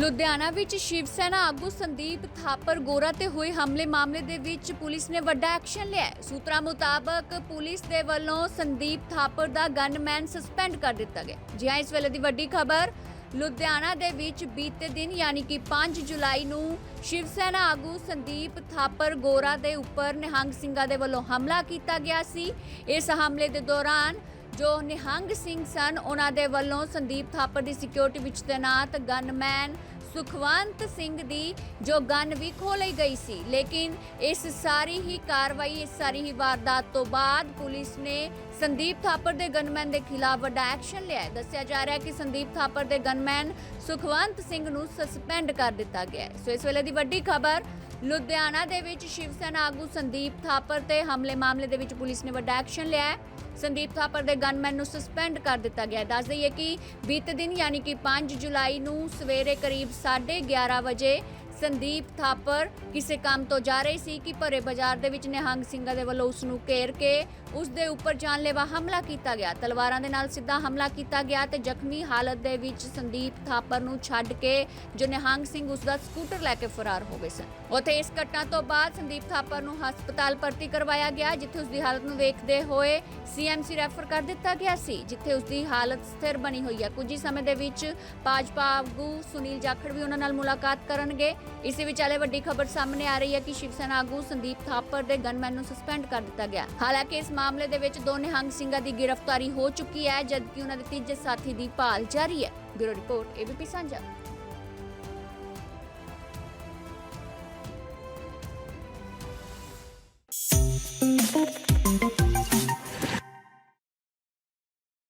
ਲੁਧਿਆਣਾ ਵਿੱਚ ਸ਼ਿਵ ਸੈਨਾ ਆਗੂ ਸੰਦੀਪ ਥਾਪਰ ਗੋਰਾ ਤੇ ਹੋਏ ਹਮਲੇ ਮਾਮਲੇ ਦੇ ਵਿੱਚ ਪੁਲਿਸ ਨੇ ਵੱਡਾ ਐਕਸ਼ਨ ਲਿਆ ਹੈ। ਸੂਤਰਾਂ ਮੁਤਾਬਕ ਪੁਲਿਸ ਦੇ ਵੱਲੋਂ ਸੰਦੀਪ ਥਾਪਰ ਦਾ ਗਨਮੈਨ ਸਸਪੈਂਡ ਕਰ ਦਿੱਤਾ ਗਿਆ। ਜੀ ਹਾਂ, ਇਸ ਵੇਲੇ ਦੀ ਵੱਡੀ ਖਬਰ, ਲੁਧਿਆਣਾ ਦੇ ਵਿੱਚ ਬੀਤੇ ਦਿਨ ਯਾਨੀ ਕਿ 5 ਜੁਲਾਈ ਨੂੰ ਸ਼ਿਵ ਸੈਨਾ ਆਗੂ ਸੰਦੀਪ ਥਾਪਰ ਗੋਰਾ ਦੇ ਉੱਪਰ ਨਿਹੰਗ ਸਿੰਘਾਂ ਦੇ ਵੱਲੋਂ ਹਮਲਾ ਕੀਤਾ ਗਿਆ ਸੀ। ਇਸ ਹਮਲੇ ਦੇ ਦੌਰਾਨ ਜੋ ਨਿਹੰਗ ਸਿੰਘ ਸਨ, ਉਹਨਾਂ ਦੇ ਵੱਲੋਂ ਸੰਦੀਪ ਥਾਪਰ ਦੀ ਸਿਕਿਉਰਿਟੀ ਵਿੱਚ ਤੈਨਾਤ ਗਨਮੈਨ ਸੁਖਵੰਤ ਸਿੰਘ ਦੀ ਜੋ ਗਨ ਵੀ ਖੋ ਲਈ ਗਈ ਸੀ, ਲੇਕਿਨ ਇਸ ਸਾਰੀ ਹੀ ਕਾਰਵਾਈ, ਇਸ ਸਾਰੀ ਹੀ ਵਾਰਦਾਤ ਤੋਂ ਬਾਅਦ ਪੁਲਿਸ ਨੇ ਸੰਦੀਪ ਥਾਪਰ ਦੇ ਗਨਮੈਨ ਦੇ ਖਿਲਾਫ ਵੱਡਾ ਐਕਸ਼ਨ ਲਿਆ ਹੈ। ਦੱਸਿਆ ਜਾ ਰਿਹਾ ਹੈ ਕਿ ਸੰਦੀਪ ਥਾਪਰ ਦੇ ਗਨਮੈਨ ਸੁਖਵੰਤ ਸਿੰਘ ਨੂੰ ਸਸਪੈਂਡ ਕਰ ਦਿੱਤਾ ਗਿਆ ਹੈ। ਸੋ ਇਸ ਵੇਲੇ ਦੀ ਵੱਡੀ ਖਬਰ ਲੁਧਿਆਣਾ ਦੇ ਵਿੱਚ ਸ਼ਿਵ ਸੈਨਾ ਆਗੂ ਸੰਦੀਪ ਥਾਪਰ ਤੇ ਹਮਲੇ ਮਾਮਲੇ ਦੇ ਵਿੱਚ ਪੁਲਿਸ ਨੇ ਵੱਡਾ ਐਕਸ਼ਨ ਲਿਆ ਹੈ। ਸੰਦੀਪ ਥਾਪਰ ਦੇ ਗਨਮੈਨ ਨੂੰ ਸਸਪੈਂਡ ਕਰ ਦਿੱਤਾ ਗਿਆ ਦੱਸ ਦਈਏ ਕਿ ਬੀਤੇ ਦਿਨ, ਯਾਨੀ ਕਿ 5 ਜੁਲਾਈ ਨੂੰ ਸਵੇਰੇ ਕਰੀਬ 11:30 ਵਜੇ ਸੰਦੀਪ ਥਾਪਰ ਕਿਸੇ ਕੰਮ ਤੋਂ ਜਾ ਰਹੀ ਸੀ ਕਿ ਭਰੇ ਬਾਜ਼ਾਰ ਦੇ ਵਿੱਚ ਨਿਹੰਗ ਸਿੰਘਾਂ ਦੇ ਵੱਲੋਂ ਉਸ ਨੂੰ ਘੇਰ ਕੇ ਉਸ ਦੇ ਉੱਪਰ ਜਾਨਲੇਵਾ ਹਮਲਾ ਕੀਤਾ ਗਿਆ। ਤਲਵਾਰਾਂ ਦੇ ਨਾਲ ਸਿੱਧਾ ਹਮਲਾ ਕੀਤਾ ਗਿਆ ਤੇ ਜ਼ਖਮੀ ਹਾਲਤ ਦੇ ਵਿੱਚ ਸੰਦੀਪ ਥਾਪਰ ਨੂੰ ਛੱਡ ਕੇ ਜੋ ਨਿਹੰਗ ਸਿੰਘ ਉਸ ਦਾ ਸਕੂਟਰ ਲੈ ਕੇ ਫਰਾਰ ਹੋ ਗਏ ਸਨ। ਉੱਥੇ ਇਸ ਘਟਨਾ ਤੋਂ ਬਾਅਦ ਸੰਦੀਪ ਥਾਪਰ ਨੂੰ ਹਸਪਤਾਲ ਭਰਤੀ ਕਰਵਾਇਆ ਗਿਆ, ਜਿੱਥੇ ਉਸ ਦੀ ਹਾਲਤ ਨੂੰ ਵੇਖਦੇ ਹੋਏ ਸੀਐਮਸੀ ਰੈਫਰ ਕਰ ਦਿੱਤਾ ਗਿਆ ਸੀ, ਜਿੱਥੇ ਉਸ ਦੀ ਹਾਲਤ ਸਥਿਰ ਬਣੀ ਹੋਈ ਹੈ। ਕੁਝ ਹੀ ਸਮੇਂ ਦੇ ਵਿੱਚ ਭਾਜਪਾ ਆਗੂ ਸੁਨੀਲ ਜਾਖੜ ਵੀ ਉਹਨਾਂ ਨਾਲ ਮੁਲਾਕਾਤ ਕਰਨਗੇ। ਇਸੇ ਵਿਚਾਲੇ ਵੱਡੀ ਖਬਰ ਸਾਹਮਣੇ ਆ ਰਹੀ ਹੈ ਕਿ ਸ਼ਿਵ ਸੈਨਾ ਆਗੂ ਸੰਦੀਪ ਥਾਪਰ ਦੇ ਗਨਮੈਨ ਨੂੰ ਸਸਪੈਂਡ ਕਰ ਦਿੱਤਾ ਗਿਆ ਹਾਲਾਂਕਿ ਇਸ ਮਾਮਲੇ ਦੇ ਵਿੱਚ ਦੋ ਨਿਹੰਗ ਸਿੰਘਾਂ ਦੀ ਗ੍ਰਿਫਤਾਰੀ ਹੋ ਚੁੱਕੀ ਹੈ, ਜਦਕਿ ਉਹਨਾਂ ਦੇ ਤੀਜੇ ਸਾਥੀ ਦੀ ਭਾਲ ਜਾਰੀ ਹੈ bureau report, ABP Sanjha